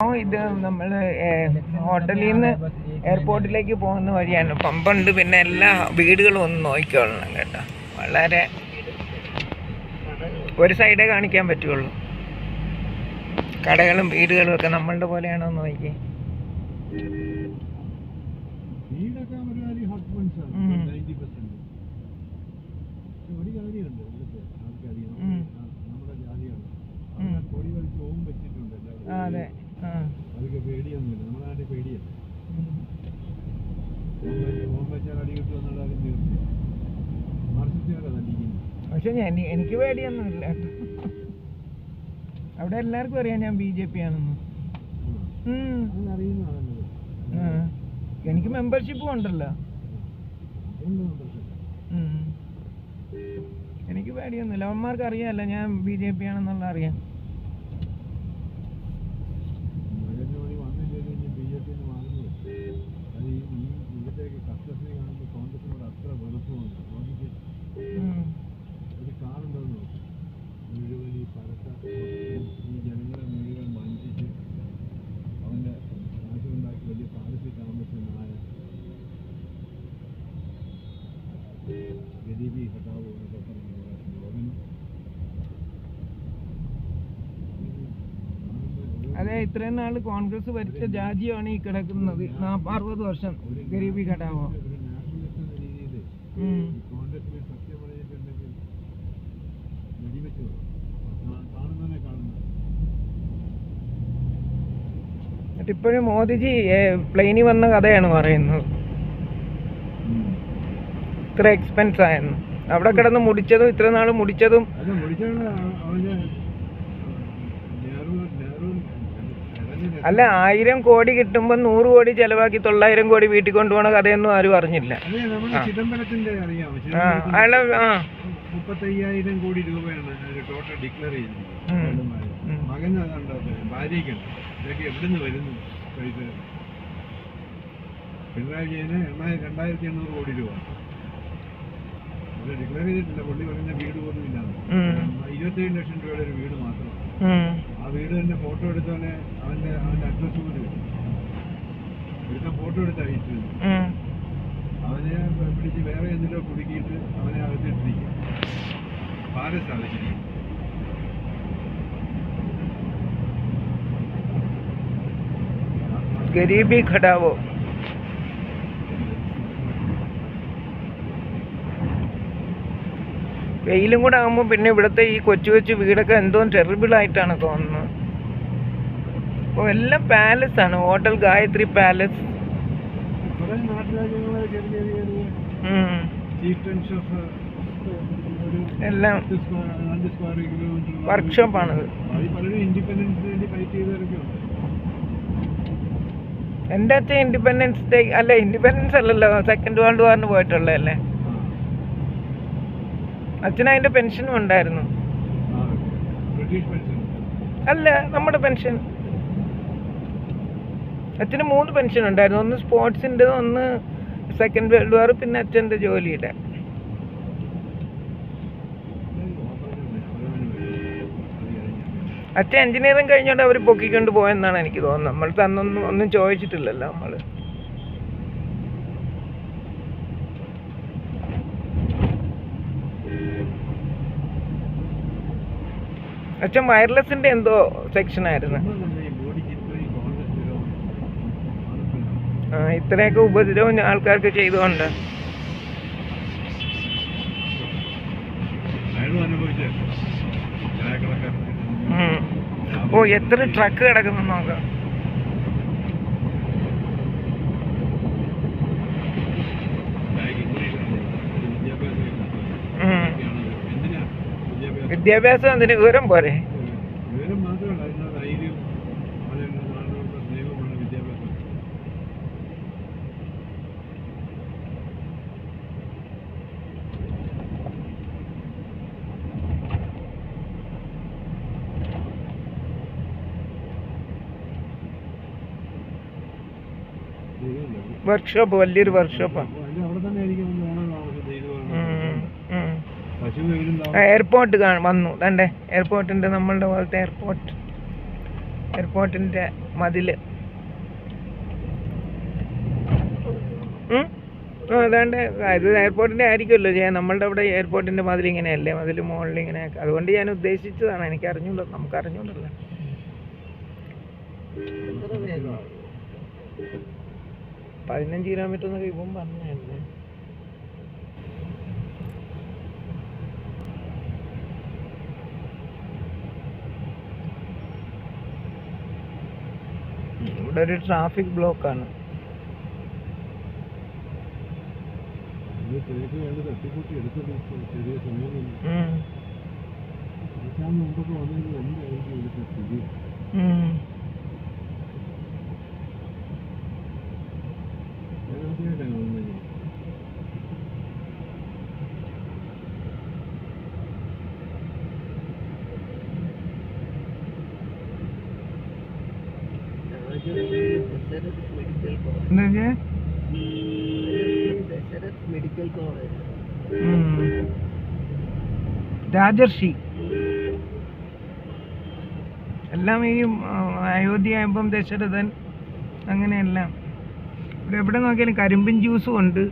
ഇത് നമ്മൾ ഹോട്ടലിൽ നിന്ന് എയർപോർട്ടിലേക്ക് പോകുന്ന വഴിയാണ്. പമ്പുണ്ട് പിന്നെ എല്ലാ വീടുകളും ഒന്ന് നോക്കിക്കൊള്ളണം കേട്ടോ. വളരെ ഒരു സൈഡേ കാണിക്കാൻ പറ്റുള്ളൂ. കടകളും വീടുകളും ഒക്കെ നമ്മളുടെ പോലെയാണോ നോക്കി പക്ഷെ ഞാൻ എനിക്ക് പേടിയൊന്നുമില്ല അവിടെ എല്ലാവർക്കും അറിയാം ഞാൻ ബി ജെ പി ആണെന്ന്. എനിക്ക് മെമ്പർഷിപ്പും ഉണ്ടല്ലോ. എനിക്ക് പേടിയൊന്നുമില്ല. അവന്മാർക്ക് അറിയാമല്ലോ ഞാൻ ബി ജെ പി ആണെന്നുള്ള അറിയാം നരേന്ദ്രമോദി വന്നില്ലെങ്കിൽ ഇനി ബി ജെ പിന്ന് മാറുന്നത് അത് ഈ ഈ ഇവിടത്തേക്ക് കർഷകരെ കാണുമ്പോൾ കോൺഗ്രസിനോട് അത്ര വെറുപ്പുണ്ട് മോദിക്ക് ഉം. ഒരു കാറുണ്ടെന്ന് നോക്കും മുഴുവൻ ഈ പരത്ത ഈ ജനങ്ങളെ മുഴുവൻ വഞ്ചിച്ച് അവന്റെ കാശുണ്ടാക്കി വലിയ പാലസിൽ താമസിച്ച നായ ഗരീബി ഹട്ടാവോ എന്നൊക്കെ പറഞ്ഞ ലോകനും അതെ ഇത്രയും നാൾ കോൺഗ്രസ് ഭരിച്ച രാജ്യമാണ് ഈ കിടക്കുന്നത്. അറുപത് വർഷം ഗരീബി ഘടാവോ ഇപ്പോഴും മോദിജി പ്ലെയിനിൽ വന്ന കഥയാണ് പറയുന്നത്. ഇത്ര എക്സ്പെൻസ് ആയെന്ന്. അവിടെ കിടന്ന് മുടിച്ചതും ഇത്ര നാൾ മുടിച്ചതും അല്ല ആയിരം കോടി കിട്ടുമ്പോൾ നൂറ് കോടി ചെലവാക്കി തൊള്ളായിരം കോടി വീട്ടിൽ കൊണ്ടുപോകണ കഥയൊന്നും ആരും അറിഞ്ഞില്ല. അയാളെ ആ. മുപ്പത്തയ്യായിരം കോടി രൂപയാണ് അതിന് ടോട്ടൽ ഡിക്ലെയർ ചെയ്തിരിക്കുന്നത്. മകൻ ഭാര്യയ്ക്കുണ്ട് ഇതൊക്കെ എവിടുന്ന് വരുന്നു? പൈസ. പിണറായി വിജയന് എണ്ണായിരം രണ്ടായിരത്തി എണ്ണൂറ് കോടി രൂപ. അത് ഡിക്ലെയർ ചെയ്തിട്ടില്ല. പുള്ളി പറഞ്ഞ വീട് പോലും. ഇരുപത്തേഴ് ലക്ഷം രൂപയുടെ ഒരു വീട് മാത്രം. ആ വീട് തന്നെ ഫോട്ടോ എടുത്തവനെ അവന്റെ അവന്റെ അഡ്രസ് കൂടി എടുത്ത ഫോട്ടോ എടുത്ത് അയച്ചു. അവനെ പിടിച്ച് വേറെ എന്തിനോ കുടുക്കിയിട്ട് അവനെ അകത്തിട്ടിരിക്കും. പാലസാണ് ശരി ഗരീബി ഘടാവോ വെയിലും കൂടെ ആകുമ്പോൾ പിന്നെ ഇവിടുത്തെ ഈ കൊച്ചു കൊച്ചു വീടൊക്കെ എന്തോ ടെറിബിൾ ആയിട്ടാണ് തോന്നുന്നത്. അപ്പോൾ എല്ലാം പാലസ് ആണ് ഹോട്ടൽ ഗായത്രി പാലസ് എല്ലാം വർക്ക്ഷോപ്പാണത് എന്റെ അച്ഛൻ ഇൻഡിപെൻഡൻസ് ഡേ അല്ല ഇൻഡിപെൻഡൻസ് അല്ലല്ലോ സെക്കൻഡ് വേൾഡ് വാറിന് പോയിട്ടുള്ളതല്ലേ? അച്ഛന് അതിന്റെ പെൻഷനും ഉണ്ടായിരുന്നു. അല്ല നമ്മുടെ പെൻഷൻ അച്ഛന് മൂന്ന് പെൻഷൻ ഉണ്ടായിരുന്നു. ഒന്ന് സ്പോർട്സിന്റെ ഒന്ന് സെക്കൻഡ് വേൾഡ് വാർ പിന്നെ അച്ഛന്റെ ജോലിയുടെ. അച്ഛൻ എഞ്ചിനീയറിംഗ് കഴിഞ്ഞോണ്ട് അവർ പൊക്കിക്കൊണ്ട് പോയെന്നാണ് എനിക്ക് തോന്നുന്നത്. നമ്മൾ തന്നൊന്നും ഒന്നും ചോദിച്ചിട്ടില്ലല്ലോ നമ്മൾ അച്ഛൻ വയർലെസിന്റെ എന്തോ സെക്ഷൻ ആയിരുന്നു. ആ, ഇത്രയൊക്കെ ഉപദ്രവം ആൾക്കാർക്ക് ചെയ്തുകൊണ്ട്. ഓ എത്ര ട്രക്ക് കിടക്കുന്നു നോക്കാം വിദ്യാഭ്യാസം വിദ്യാഭ്യാസം അതിന് വിവരം പോരെ വിവരം മാത്രമല്ല അതിനുള്ള ധൈര്യവും അതിനുള്ള നാടുകളുടെ സ്നേഹവുമാണ് വിദ്യാഭ്യാസം വർക്ക്ഷോപ്പ് വലിയൊരു വർക്ക്ഷോപ്പാണ് എയർപോർട്ട് വന്നു. തണ്ടേ എയർപോർട്ടിന്റെ നമ്മളുടെ പോലത്തെ എയർപോർട്ട് എയർപോർട്ടിന്റെ മതിൽ അതാണ്ട് ഇത് എയർപോർട്ടിന്റെ ആയിരിക്കുമല്ലോ ചെയ്യാൻ നമ്മളുടെ അവിടെ എയർപോർട്ടിന്റെ മതിൽ ഇങ്ങനെയല്ലേ? മതിൽ മുകളിൽ ഇങ്ങനെ അതുകൊണ്ട് ഞാൻ ഉദ്ദേശിച്ചതാണ്. എനിക്ക് അറിഞ്ഞൂട നമുക്ക് അറിഞ്ഞൂടല്ലോ പതിനഞ്ച് കിലോമീറ്റർ എന്നൊക്കെ ഇപ്പം പറഞ്ഞല്ലേ ഇവിടെ ഒരു ട്രാഫിക് ബ്ലോക്കാണ് ചെറിയ മെഡിക്കൽ കോളേജ്. രാജർഷി. എല്ലാം ഈ ആ, അയോധ്യ ആയപ്പം ദശരഥൻ അങ്ങനെയെല്ലാം. ഇവിടെ എവിടെ നോക്കിയാലും കരിമ്പിൻ ജ്യൂസും ഉണ്ട്.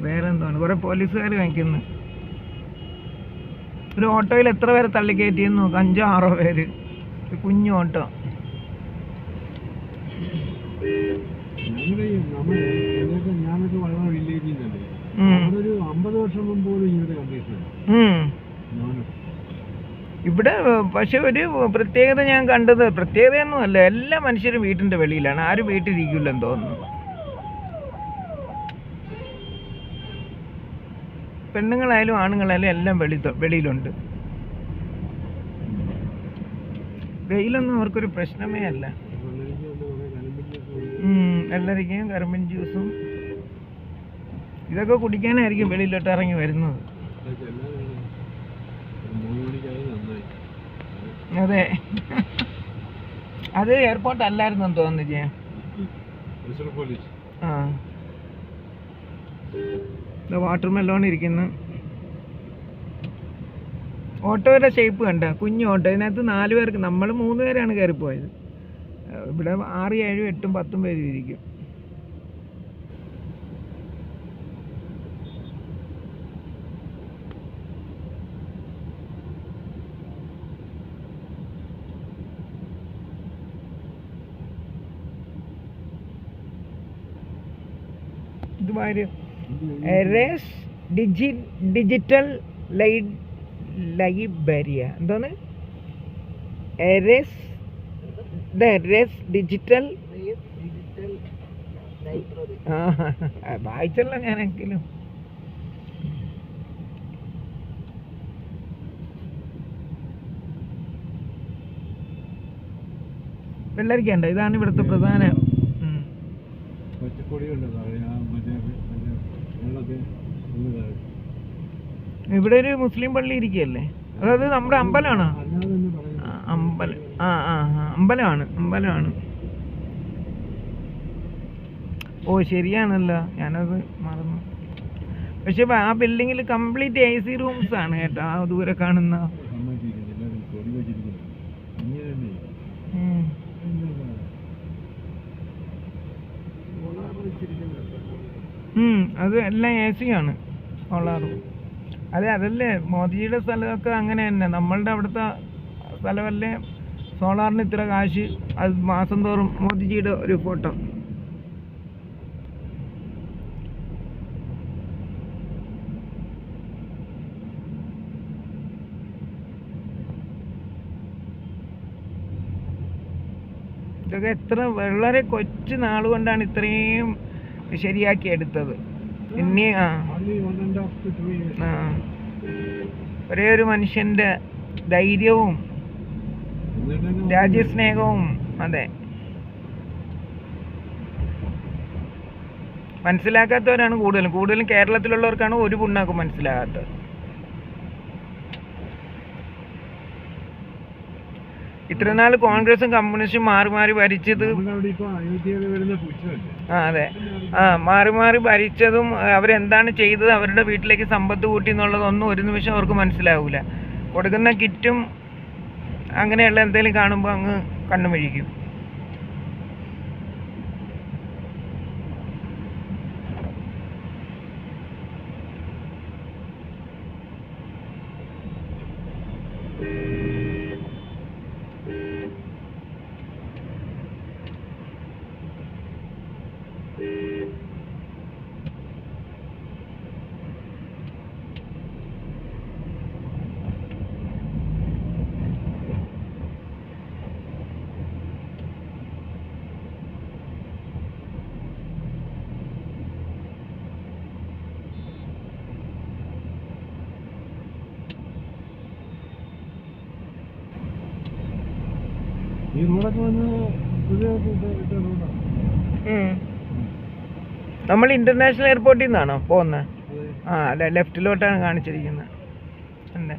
വേറെ എന്താണ് കുറെ പോലീസുകാർ വാങ്ങിക്കുന്നു ഒരു ഓട്ടോയിൽ എത്ര പേരെ തള്ളിക്കയറ്റിയെന്ന് നോക്കാം. അഞ്ചോ ആറോ പേര്. കുഞ്ഞു ഓട്ടോ ഞങ്ങളുടെ ഈ നമ്മൾ എന്നൊക്കെ ഞാനൊക്കെ വളരെ വില്ലേജിൽ നിന്നല്ലേ ഉം. ഒരു അമ്പത് വർഷം മുമ്പ് പോലും ഇങ്ങനത്തെ കണ്ടീഷൻ ഇവിടെ പക്ഷെ ഒരു പ്രത്യേകത ഞാൻ കണ്ടത് പ്രത്യേകതയൊന്നും അല്ല. എല്ലാ മനുഷ്യരും വീട്ടിന്റെ വെളിയിലാണ്. ആരും വീട്ടിലിരിക്കില്ലെന്ന് തോന്നുന്നു. പെണ്ണുങ്ങളായാലും ആണുങ്ങളായാലും എല്ലാം വെളി വെളിയിലുണ്ട്. വെയിലൊന്നും അവർക്കൊരു പ്രശ്നമേ അല്ല വെള്ളരിക്ക ഉണ്ട് കുറെ കലമ്പിന്റെയൊക്കെ ഉണ്ട് ഉം, വെള്ളരിക്കയും കറുമ്പൻ ജ്യൂസും ഇതൊക്കെ കുടിക്കാനായിരിക്കും വെളിയിലോട്ട് ഇറങ്ങി വരുന്നത്. അതെ. അത് എയർപോർട്ട് അല്ലായിരുന്നു തോന്നുന്നു ആ. വാട്ടർ മെലോൺ ഇരിക്കുന്നു. ഓട്ടോയുടെ ഷേപ്പ് കണ്ട കുഞ്ഞു ഓട്ടോ. ഇതിനകത്ത് നാല് പേർക്ക് നമ്മൾ മൂന്ന് പേരാണ് കയറിപ്പോയത്. ഇവിടെ ആറ് ഏഴും എട്ടും പത്തും പേരും ഇരിക്കും. ഡിജിറ്റൽ ലൈ ലൈബ്രറിയ എന്താണ്? എറേസ് എറേസ് ഡിജിറ്റൽ വായിച്ചല്ല ഞാനെങ്കിലും. വെള്ളരിക്കണ്ട ഇതാണ് ഇവിടുത്തെ പ്രധാന ഇവിടെ ഒരു മുസ്ലിം പള്ളി ഇരിക്കുകയല്ലേ? അതായത് നമ്മുടെ അമ്പലമാണോ? അമ്പലം. ആ ആ അമ്പലമാണ് അമ്പലമാണ്. ഓ ശരിയാണല്ലോ. ഞാനത് മറന്നു. പക്ഷെ ആ ബിൽഡിങ്ങിൽ കംപ്ലീറ്റ് എ സി റൂംസ് ആണ് കേട്ടോ ആ ദൂരെ കാണുന്ന. അത് എല്ലാം എ സി ആണ് സോളാറും അതെ അതല്ലേ മോദിജിയുടെ സ്ഥലമൊക്കെ അങ്ങനെ തന്നെ. നമ്മളുടെ അവിടുത്തെ സ്ഥലമല്ലേ സോളാറിന് ഇത്ര കാശ് അത് മാസം തോറും മോദിജിയുടെ ഒരു ഫോട്ടോ. ഇതൊക്കെ എത്ര വളരെ കൊച്ചു നാൾ കൊണ്ടാണ് ഇത്രയും ശരിയാക്കി എടുത്തത്. ഇനി ആ. ഒരേ ഒരു മനുഷ്യന്റെ ധൈര്യവും രാജ്യസ്നേഹവും അതെ. മനസ്സിലാക്കാത്തവരാണ് കൂടുതലും. കൂടുതലും കേരളത്തിലുള്ളവർക്കാണ് ഒരു പുണ്ണാക്കും മനസ്സിലാകാത്തത്. ഇത്ര നാൾ കോൺഗ്രസും കമ്മ്യൂണിസ്റ്റും മാറി മാറി ഭരിച്ചത് ആ അതെ. ആ മാറി മാറി ഭരിച്ചതും അവരെന്താണ് ചെയ്തത്? അവരുടെ വീട്ടിലേക്ക് സമ്പത്ത് കൂട്ടി എന്നുള്ളതൊന്നും ഒരു നിമിഷം അവർക്ക് മനസ്സിലാവില്ല കൊടുക്കുന്ന കിറ്റും അങ്ങനെയുള്ള എന്തെങ്കിലും കാണുമ്പോൾ അങ്ങ് കണ്ണു നമ്മൾ ഇന്റർനാഷണൽ എയർപോർട്ടിൽ നിന്നാണോ പോകുന്നത് ആ അല്ല ലെഫ്റ്റിലോട്ടാണ് കാണിച്ചിരിക്കുന്നത് അല്ലേ?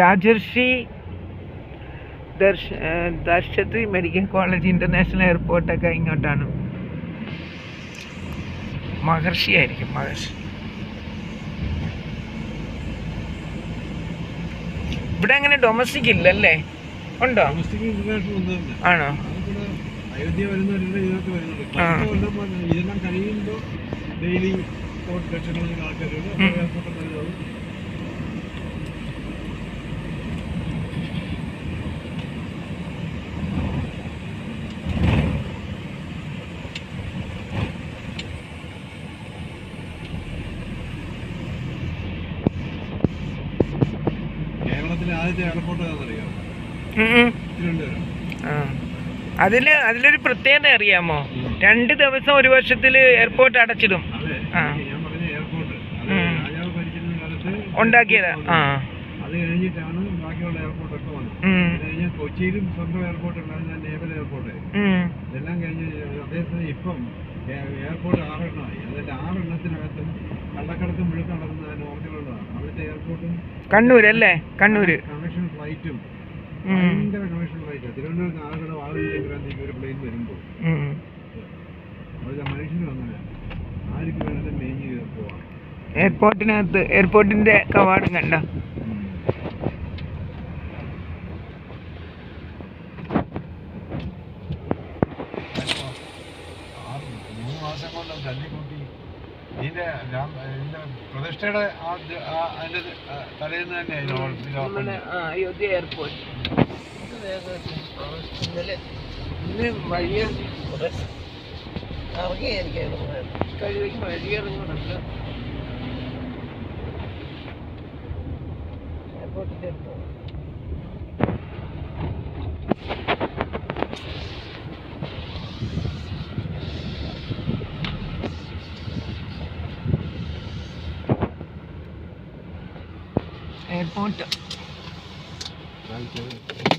രാജർഷി ദർശ ദർശത്രി മെഡിക്കൽ കോളേജ് ഇന്റർനാഷണൽ എയർപോർട്ടൊക്കെ ഇങ്ങോട്ടാണ്. മഹർഷി ആയിരിക്കും മഹർഷി. ഇവിടെ അങ്ങനെ ഡൊമസ്റ്റിക് ഇല്ലല്ലേ? ഉണ്ടോ? ആണോ? അയോധ്യ വരുന്നവരുടെ വരുന്നുണ്ട്. ഇതെല്ലാം കഴിയുമ്പോൾ ഡെയിലി ലക്ഷക്കണക്കിന് ആൾക്കാർ കേരളത്തിലെ ആദ്യത്തെ എയർപോർട്ട് ഏതാണെന്നറിയാമോ? അതിൽ അതിലൊരു പ്രത്യേകത അറിയാമോ? രണ്ട് ദിവസം ഒരു വർഷത്തിൽ എയർപോർട്ട് അടച്ചിടും. ആ. ഉണ്ടാക്കിയതാ. ആ. അത് കഴിഞ്ഞിട്ടാണ് ബാക്കിയുള്ള എയർപോർട്ടൊക്കെ വന്നത്. കൊച്ചിയിലും സ്വന്തം എയർപോർട്ട് ഉണ്ടായിരുന്ന നേവൽ എയർപോർട്ട്. ഉം. ഇതെല്ലാം കഴിഞ്ഞ് അതേസമയം ഇപ്പം എ- എയർപോർട്ട് ആറെണ്ണമായി. അതിൽ ആറെണ്ണത്തിനകത്തും കള്ളക്കടത്ത് മുഴുക്ക നടക്കുന്ന നോർത്തിലുള്ളതാണ് അവിടുത്തെ എയർപോർട്ടും കണ്ണൂരല്ലേ? കണ്ണൂര്. കണക്ഷൻ ഫ്ലൈറ്റും. ഭയങ്കര ഫ്ലൈറ്റ് തിരുവനന്തപുരത്ത് ആളുകളുടെ വാഹനത്തിലേക്ക് ഒരു പ്ലെയിൻ വരുമ്പോൾ ഉം. മനുഷ്യന് അങ്ങനെ. ആർക്ക് വേണമെങ്കിലും മേഞ്ഞ് പോവാം. എയർപോർട്ടിനകത്ത് എയർപോർട്ടിന്റെ കവാടം കണ്ട? മൂന്ന് മാസം കൊണ്ട് ഇതിന്റെ രാം- പ്രതിഷ്ഠയുടെ ആ അതിന്റെ ആ തലേന്ന് തന്നെ. അയോധ്യ എയർപോർട്ട്. ഇറങ്ങിയായിരിക്കും കഴിവയ്ക്ക് വഴിയിറങ്ങുന്നുണ്ട്. അടുത്ത്. എയർപോർട്ട് കാണിച്ചത്.